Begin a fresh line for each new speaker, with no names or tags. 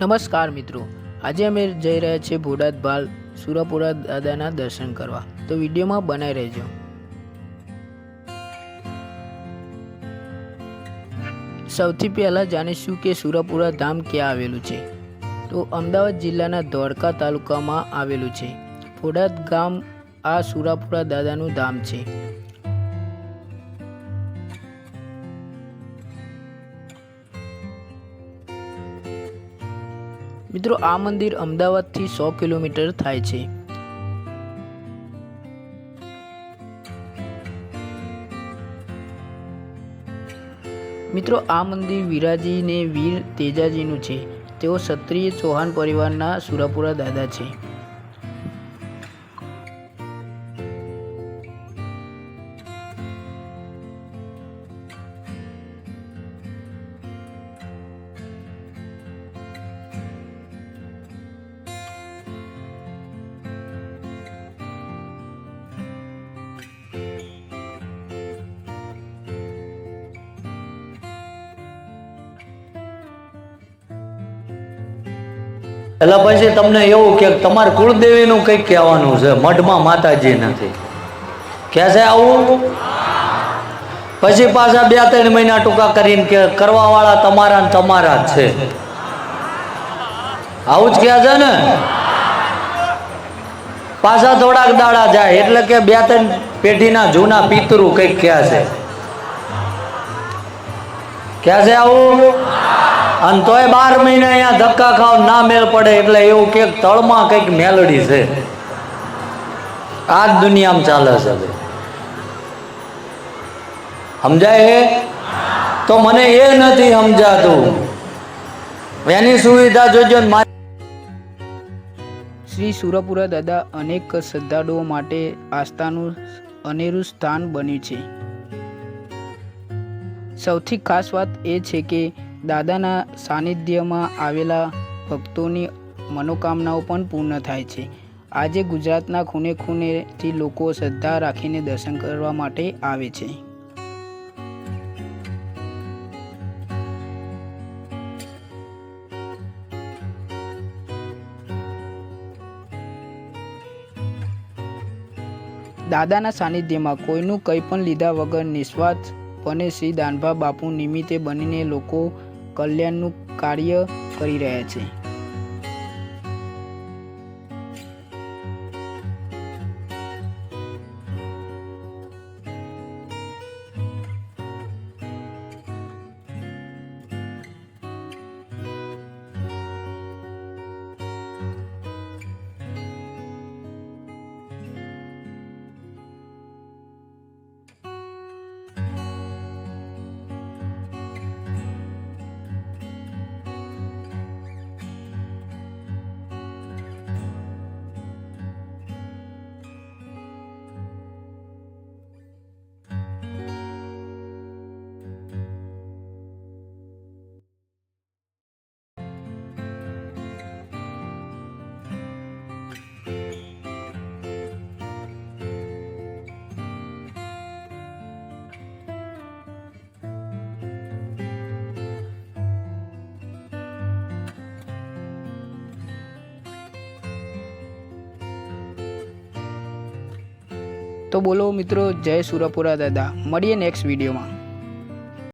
નમસ્કાર મિત્રો. આજે અમે જઈ રહ્યા છીએ ભોડાદ ભાલ સુરાપુરા દાદાના દર્શન કરવા. તો વિડીયોમાં બનાવી રહેજો. સૌથી પહેલાં જાણીશું કે સુરાપુરા ધામ ક્યાં આવેલું છે. તો અમદાવાદ જિલ્લાના ધોળકા તાલુકામાં આવેલું છે. ફોડાદ ગામ આ સુરાપુરા દાદાનું ધામ છે. મિત્રો, આ મંદિર અમદાવાદથી સો કિલોમીટર થાય છે. મિત્રો, આ મંદિર વિરાજીને વીર તેજાજીનું છે. તેઓ ક્ષત્રિય ચૌહાણ પરિવારના સુરાપુરા દાદા છે.
એટલે પછી તમને એવું કે તમારે કુળદેવીનું કંઈક કહેવાનું છે, મઢમાં માતાજી નથી કે છે આવું? પછી પાછા બે ત્રણ મહિના ટૂંકા કરીને કે કરવા વાળા તમારા ને તમારા જ છે. આવું જ કહે છે ને? પાછા થોડાક દાડા જાય, એટલે કે બે ત્રણ પેઢીના જૂના પિતરું કંઈક કહે છે. કહે છે આવું? અને તોય બાર મહિને અહીંયા ધક્કા ખાવ ના મેળ પડે એટલે એવું કે તળમાં કંઈક મેલડી છે. આ જ દુનિયામાં ચાલે છે ભાઈ સમજાય હે? તો મને એ નથી સમજાતું. એની સુવિધા જોજો
શ્રી સુરપુરા દાદા અનેક શ્રદ્ધાળુઓ માટે આસ્થાનું અનેરું સ્થાન બન્યું છે. સૌથી ખાસ વાત એ છે કે દાદાના સાનિધ્યમાં આવેલા ભક્તોની મનોકામનાઓ પણ પૂર્ણ થાય છે. આજે ગુજરાતના ખૂણે ખૂણેથી લોકો શ્રદ્ધા રાખીને દર્શન કરવા માટે આવે છે. દાદાના સાનિધ્યમાં કોઈનું કંઈ પણ લીધા વગર નિસ્વાર્થપણે શ્રી દાનભા બાપુ નિમિત્તે બનીને લોકો કલ્યાણનું કાર્ય કરી રહ્યા છે. તો બોલો મિત્રો જય સુરાપુરા દાદા. મળીએ નેક્સ્ટ વિડીયોમાં